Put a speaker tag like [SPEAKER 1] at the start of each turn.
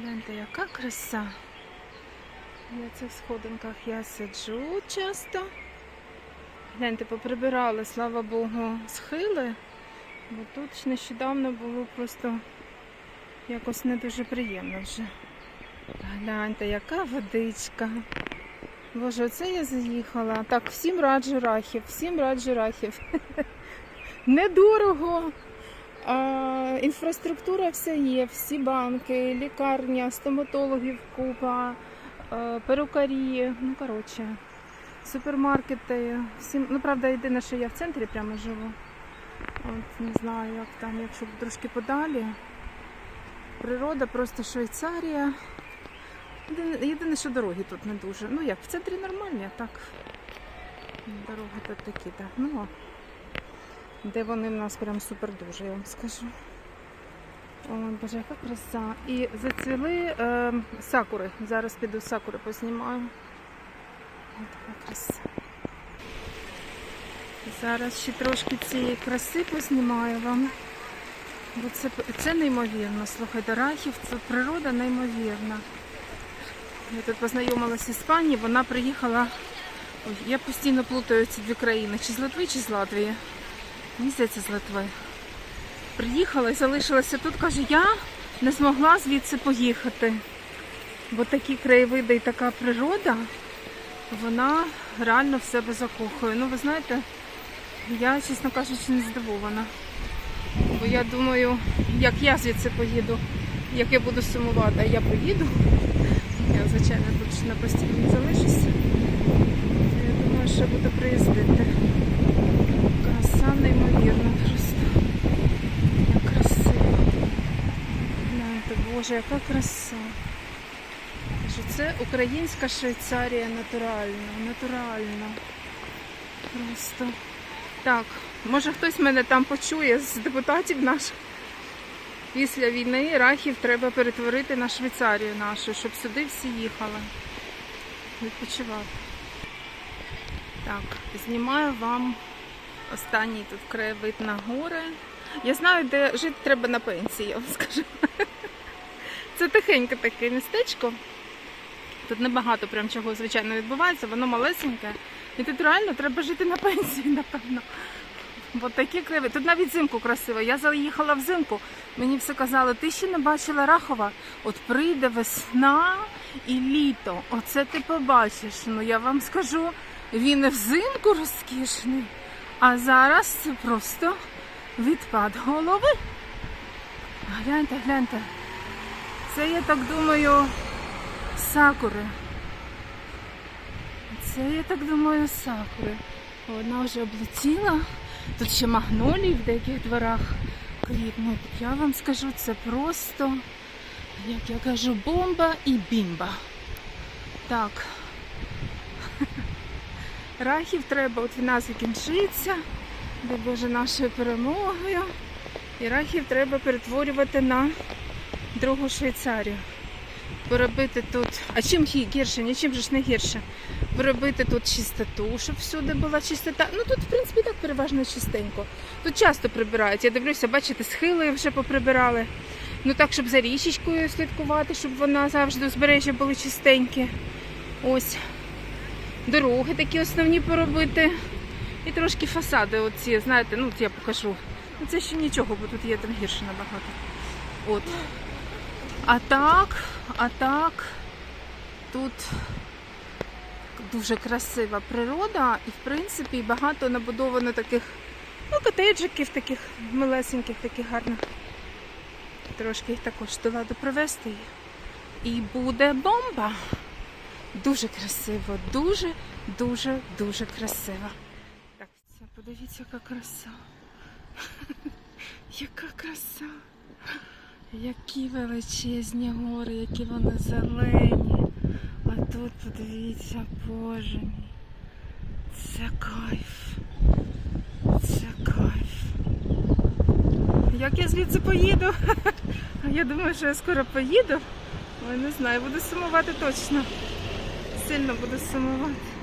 [SPEAKER 1] Гляньте, яка краса. На цих сходинках я сиджу часто. Гляньте, поприбирали, слава Богу, схили. Бо тут нещодавно було просто якось не дуже приємно вже. Гляньте, яка водичка. Боже, оце я заїхала. Так, всім раджу рахів, всім раджу рахів. Недорого. А, інфраструктура вся є, всі банки, лікарня, стоматологів купа, е, перукарі, ну коротше, супермаркети. Всім, ну правда, єдине, що я в центрі прямо живу. От не знаю, як там, якщо трошки подалі. Природа, просто Швейцарія. Єдине, що дороги тут не дуже. Ну як, в центрі нормальні, а так. Дороги тут такі, так. Ну, де вони в нас прям супер дуже, я вам скажу. Ой, боже, яка краса. І зацвіли е, сакури. Зараз піду сакури познімаю. Ой, така краса. Зараз ще трошки цієї краси познімаю вам. Бо це, це неймовірно. Слухайте, Рахів, це природа неймовірна. Я тут познайомилася з пані, вона приїхала. Ой, я постійно плутаю ці дві країни. Чи з Литви, чи з Латвії. Мені здається, з Литви. Приїхала і залишилася тут, каже, я не змогла звідси поїхати. Бо такі краєвиди і така природа, вона реально в себе закохує. Ну, ви знаєте, я, чесно кажучи, не здивована. Бо я думаю, як я звідси поїду, як я буду сумувати, я поїду. Я, звичайно, тут на постійно залишуся. То Я думаю, що буду приїздити. Краса неймовірна просто. Як красиво. Гляньте, Боже, яка краса. Це українська Швейцарія натуральна, натуральна. Просто. Так, може хтось мене там почує з депутатів наших. Після війни рахів треба перетворити на Швейцарію нашу, щоб сюди всі їхали. Відпочивати. Так, знімаю вам останній тут краєвид на гори. Я знаю, де жити треба на пенсії, я вам скажу. Це тихеньке таке містечко. Тут небагато прям чого звичайно відбувається, воно малесеньке. І тут реально треба жити на пенсії, напевно. Бо такі криви. Тут навіть взимку красиво. Я заїхала взимку, мені все казали, ти ще не бачила Рахова. От прийде весна і літо. Оце ти побачиш. Ну я вам скажу, він взимку розкішний, а зараз це просто відпад голови. Гляньте, гляньте. Це я так думаю, сакури. Це я так думаю, сакури. Вона вже облетіла. Тут ще магнолії в деяких дворах квітнуть. Я вам скажу, це просто, як я кажу, бомба і бімба. Так. Рахів треба, от війна закінчиться, де Боже нашою перемогою. І рахів треба перетворювати на другу Швейцарію. Поробити тут. А чим гірше? Нічим ж не гірше. Поробити тут чистоту, щоб всюди була чистота. Ну тут, в принципі, так переважно чистенько. Тут часто прибирають. Я дивлюся, бачите, схили вже поприбирали. Ну так, щоб за річечкою слідкувати, щоб вона завжди узбережжя були чистенькі. Ось. Дороги такі основні поробити. І трошки фасади, оці, знаєте, ну от я покажу. Ну це ще нічого, бо тут є там гірше набагато. От. А так, а так, тут дуже красива природа і, в принципі, багато набудовано таких, ну, котеджиків таких милесеньких, таких гарних. Трошки їх також до ладу привезти. І буде бомба. Дуже красиво, дуже, дуже, дуже красиво. Так, це подивіться, яка краса. Яка краса. Які величезні гори, які вони зелені. А тут подивіться, боже мій. Це кайф. Це кайф. Як я звідси поїду? Я думаю, що я скоро поїду. Ой, не знаю, буду сумувати точно. Сильно буду сумувати.